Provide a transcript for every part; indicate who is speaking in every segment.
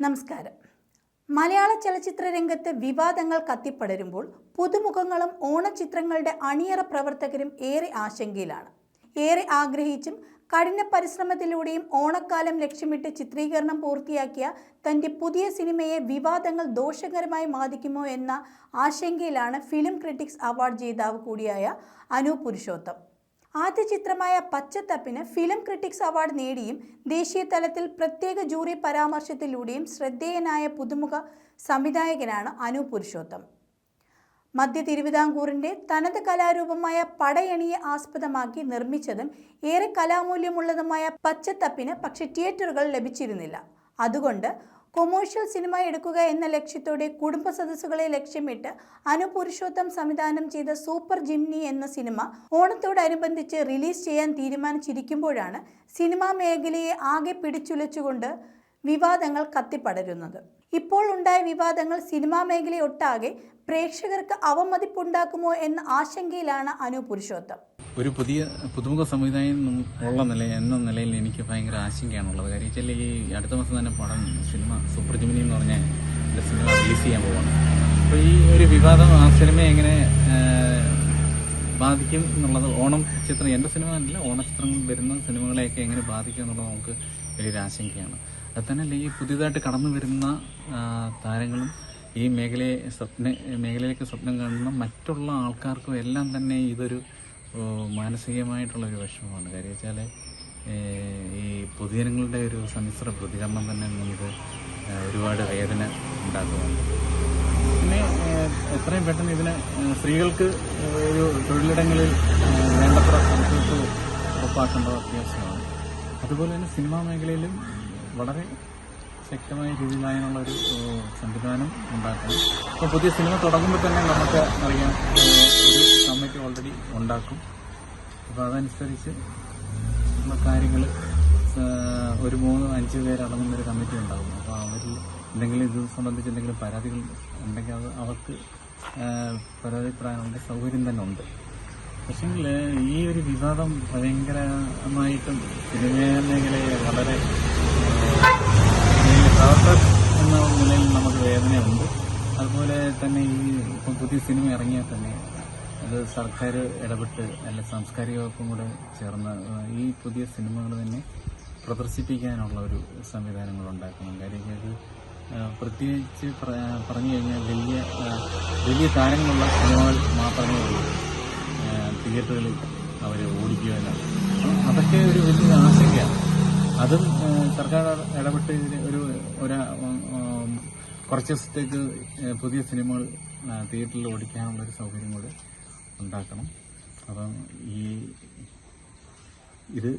Speaker 1: നമസ്കാരം. മലയാള ചലച്ചിത്ര രംഗത്ത് വിവാദങ്ങൾ കത്തിപ്പടരുമ്പോൾ പുതുമുഖങ്ങളും ഓണച്ചിത്രങ്ങളുടെ അണിയറ പ്രവർത്തകരും ഏറെ ആശങ്കയിലാണ്. ഏറെ ആഗ്രഹിച്ചും കഠിന പരിശ്രമത്തിലൂടെയും ഓണക്കാലം ലക്ഷ്യമിട്ട് ചിത്രീകരണം പൂർത്തിയാക്കിയ തന്റെ പുതിയ സിനിമയെ വിവാദങ്ങൾ ദോഷകരമായി ബാധിക്കുമോ എന്ന ആശങ്കയിലാണ് ഫിലിം ക്രിറ്റിക്സ് അവാർഡ് ജേതാവ് കൂടിയായ അനു പുരുഷോത്തം. ആദ്യ ചിത്രമായ പച്ചത്തപ്പിന് ഫിലിം ക്രിട്ടിക്സ് അവാർഡ് നേടിയും ദേശീയ തലത്തിൽ പ്രത്യേക ജൂറി പരാമർശത്തിലൂടെയും ശ്രദ്ധേയനായ പുതുമുഖ സംവിധായകനാണ് അനു പുരുഷോത്തം. മധ്യ തിരുവിതാംകൂറിന്റെ തനത് കലാരൂപമായ പടയണിയെ ആസ്പദമാക്കി നിർമ്മിച്ചതും ഏറെ കലാമൂല്യമുള്ളതുമായ പച്ചത്തപ്പിന് പക്ഷെ തിയേറ്ററുകൾ ലഭിച്ചിരുന്നില്ല. അതുകൊണ്ട് കൊമേഴ്ഷ്യൽ സിനിമ എടുക്കുക എന്ന ലക്ഷ്യത്തോടെ കുടുംബ സദസ്സുകളെ ലക്ഷ്യമിട്ട് അനു പുരുഷോത്തം സംവിധാനം ചെയ്ത സൂപ്പർ ജിംനി എന്ന സിനിമ ഓണത്തോടനുബന്ധിച്ച് റിലീസ് ചെയ്യാൻ തീരുമാനിച്ചിരിക്കുമ്പോഴാണ് സിനിമാ മേഖലയെ ആകെ പിടിച്ചുലച്ചുകൊണ്ട് വിവാദങ്ങൾ കത്തിപ്പടരുന്നത്. ഇപ്പോൾ ഉണ്ടായ വിവാദങ്ങൾ സിനിമാ മേഖലയൊട്ടാകെ പ്രേക്ഷകർക്ക് അവമതിപ്പുണ്ടാക്കുമോ എന്ന ആശങ്കയിലാണ് അനു പുരുഷോത്തം
Speaker 2: ഒരു പുതിയ പുതുമുഖ സംവിധായകൻ ഉള്ള നില എന്ന നിലയിൽ എനിക്ക് ഭയങ്കര ആശങ്കയാണുള്ളത്. കാര്യം വെച്ചാൽ ഈ അടുത്ത മാസം തന്നെ പടം സിനിമ സൂപ്പർ എന്ന് പറഞ്ഞ സിനിമ റിലീസ് ചെയ്യാൻ പോവാണ്. അപ്പോൾ ഈ ഒരു വിവാദം ആ സിനിമയെ എങ്ങനെ ബാധിക്കും എന്നുള്ളത് ഓണം ചിത്രം എന്റെ സിനിമ അല്ല ഓണചിത്രങ്ങൾ വരുന്ന സിനിമകളെയൊക്കെ എങ്ങനെ ബാധിക്കും എന്നുള്ളത് നമുക്ക് വലിയൊരു ആശങ്കയാണ്. അത് തന്നെയല്ല ഈ പുതിയതായിട്ട് കടന്നു വരുന്ന താരങ്ങളും ഈ മേഖലയെ സ്വപ്ന മേഖലയിലേക്ക് സ്വപ്നം കാണുന്ന മറ്റുള്ള ആൾക്കാർക്കും എല്ലാം തന്നെ ഇതൊരു ഓ, മാനസികമായിട്ടുള്ള ഒരു വിഷമമാണ്. കാര്യം വെച്ചാൽ ഈ പൊതുജനങ്ങളുടെ ഒരു സമ്മിശ്ര പ്രതികരണം തന്നെ നമുക്ക് ഒരുപാട് വേദന ഉണ്ടാക്കുന്നുണ്ട്. പിന്നെ എത്രയും പെട്ടെന്ന് ഇതിന് സ്ത്രീകൾക്ക് ഒരു തൊഴിലിടങ്ങളിൽ വേണ്ടത്ര സംതൃപ്തി ഉറപ്പാക്കേണ്ടത് അത്യാവശ്യമാണ്. അതുപോലെ തന്നെ സിനിമാ മേഖലയിലും വളരെ ശക്തമായ രീതിയിലായുള്ള ഒരു സംവിധാനം ഉണ്ടാക്കണം. ഇപ്പോൾ പുതിയ സിനിമ തുടങ്ങുമ്പോൾ തന്നെ നമുക്ക് അറിയാം ഒരു കമ്മിറ്റി ഓൾറെഡി ഉണ്ടാക്കും. അപ്പോൾ അതനുസരിച്ച് ഉള്ള കാര്യങ്ങൾ ഒരു മൂന്ന് അഞ്ച് പേരടങ്ങുന്ന ഒരു കമ്മിറ്റി ഉണ്ടാകും അപ്പോൾ അവരിൽ എന്തെങ്കിലും ഇത് സംബന്ധിച്ച് എന്തെങ്കിലും പരാതികൾ ഉണ്ടെങ്കിൽ അത് അവർക്ക് പരാതിപ്പെടാനുള്ള സൗകര്യം തന്നെ ഉണ്ട്. പക്ഷേങ്കിൽ ഈ ഒരു വിവാദം ഭയങ്കരമായിട്ടും സിനിമാ മേഖലയെ വളരെ എന്ന നിലയിൽ നമുക്ക് വേദനയുണ്ട്. അതുപോലെ തന്നെ ഈ ഇപ്പം പുതിയ സിനിമ ഇറങ്ങിയാൽ തന്നെ അത് സർക്കാർ ഇടപെട്ട് അല്ല സാംസ്കാരിക വകുപ്പും കൂടെ ചേർന്ന് ഈ പുതിയ സിനിമകൾ തന്നെ പ്രദർശിപ്പിക്കാനുള്ള ഒരു സംവിധാനങ്ങൾ ഉണ്ടാക്കണം. കാര്യം ഇത് പ്രത്യേകിച്ച് പറഞ്ഞു കഴിഞ്ഞാൽ വലിയ വലിയ താരങ്ങളുള്ള സിനിമകൾ മാത്രമേ ഉള്ളൂ. തിയേറ്ററുകളിൽ അവർ ഓടിക്കുവാനും അപ്പം അതൊക്കെ ഒരു വലിയ ആശങ്കയാണ്. അതും സർക്കാർ ഇടപെട്ട് ഒരു ഒരാ കുറച്ച് ദിവസത്തേക്ക് പുതിയ സിനിമകൾ തിയേറ്ററിൽ ഓടിക്കാനുള്ള ഒരു സൗകര്യം കൂടെ ഉണ്ടാക്കണം. അപ്പം ഈ ഇത്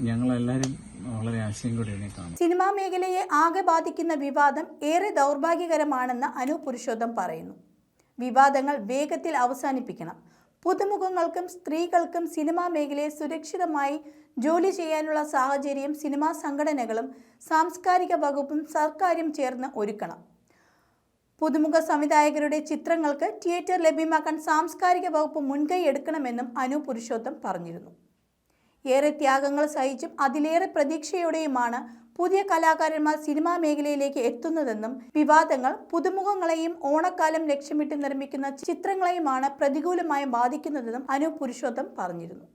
Speaker 2: ഞങ്ങളെല്ലാവരും വളരെ ആശയം കൂടി കാണും
Speaker 1: സിനിമാ മേഖലയെ ആകെ ബാധിക്കുന്ന വിവാദം ഏറെ ദൗർഭാഗ്യകരമാണെന്ന് അനു പുരുഷോത്തം പറയുന്നു. വിവാദങ്ങൾ വേഗത്തിൽ അവസാനിപ്പിക്കണം. പുതുമുഖങ്ങൾക്കും സ്ത്രീകൾക്കും സിനിമാ മേഖലയെ സുരക്ഷിതമായി ജോലി ചെയ്യാനുള്ള സാഹചര്യം സിനിമാ സംഘടനകളും സാംസ്കാരിക വകുപ്പും സർക്കാരും ചേർന്ന് ഒരുക്കണം. പുതുമുഖ സംവിധായകരുടെ ചിത്രങ്ങൾക്ക് തിയേറ്റർ ലഭ്യമാക്കാൻ സാംസ്കാരിക വകുപ്പ് മുൻകൈ എടുക്കണമെന്നും അനു പുരുഷോത്തം പറഞ്ഞിരുന്നു. ഏറെ ത്യാഗങ്ങൾ സഹിച്ചും അതിലേറെ പ്രതീക്ഷയോടെയുമാണ് പുതിയ കലാകാരന്മാർ സിനിമാ മേഖലയിലേക്ക് എത്തുന്നതെന്നും വിവാദങ്ങൾ പുതുമുഖങ്ങളെയും ഓണക്കാലം ലക്ഷ്യമിട്ട് നിർമ്മിക്കുന്ന ചിത്രങ്ങളെയുമാണ് പ്രതികൂലമായി ബാധിക്കുന്നതെന്നും അനു പുരുഷോത്തം പറഞ്ഞിരുന്നു.